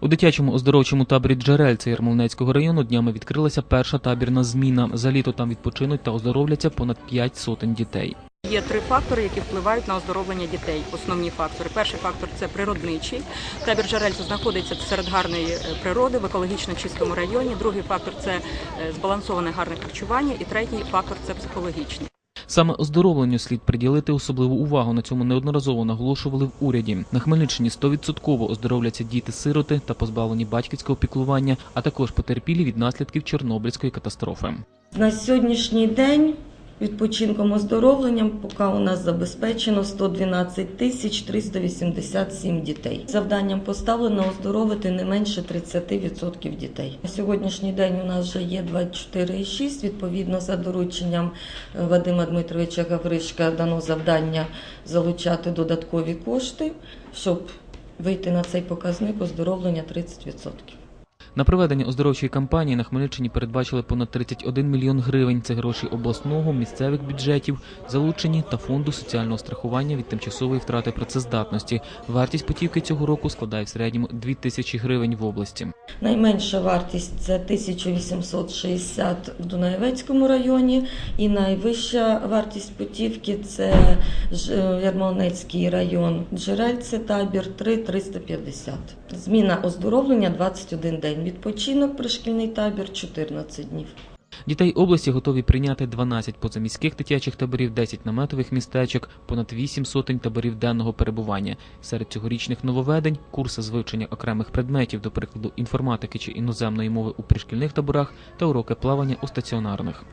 У дитячому оздоровчому таборі Джерельце Ярмолинецького району днями відкрилася перша табірна зміна. За літо там відпочинуть та оздоровляться понад 5 сотень дітей. Є три фактори, які впливають на оздоровлення дітей. Основні фактори. Перший фактор це природничий. Табір Джерельце знаходиться серед гарної е, природи в екологічно чистому районі. Другий фактор це е, збалансоване гарне харчування. І третій фактор це психологічний. Саме оздоровленню слід приділити особливу увагу. На цьому неодноразово наголошували в уряді. На Хмельниччині 100% оздоровляться діти-сироти та позбавлені батьківського піклування, а також потерпілі від наслідків Чорнобильської катастрофи. На сьогоднішній день відпочинком оздоровленням поки у нас забезпечено 112 тисяч 387 дітей. Завданням поставлено оздоровити не менше 30% дітей. На сьогоднішній день у нас вже є 24,6. Відповідно, за дорученням е, Вадима Дмитровича Гавришка дано завдання залучати додаткові кошти, щоб вийти на цей показник оздоровлення 30%. На проведення оздоровчої кампанії на Хмельниччині передбачили понад 31 мільйон гривень. Це гроші обласного, місцевих бюджетів, залучені та фонду соціального страхування від тимчасової втрати працездатності. Вартість путівки цього року складає в середньому 2 тисячі гривень в області. Найменша вартість це 1860 в Дунаєвецькому районі, і найвища вартість путівки це Ярмолинецький район Джерельце, табір 3 350. Зміна оздоровлення 21 день. Відпочинок пришкільний табір 14 днів. Дітей області готові прийняти 12 позаміських дитячих таборів, 10 наметових містечок, понад 8 сотень таборів денного перебування. Серед цьогорічних нововведень курси з вивчення окремих предметів, до прикладу інформатики чи іноземної мови у пришкільних таборах та уроки плавання у стаціонарних.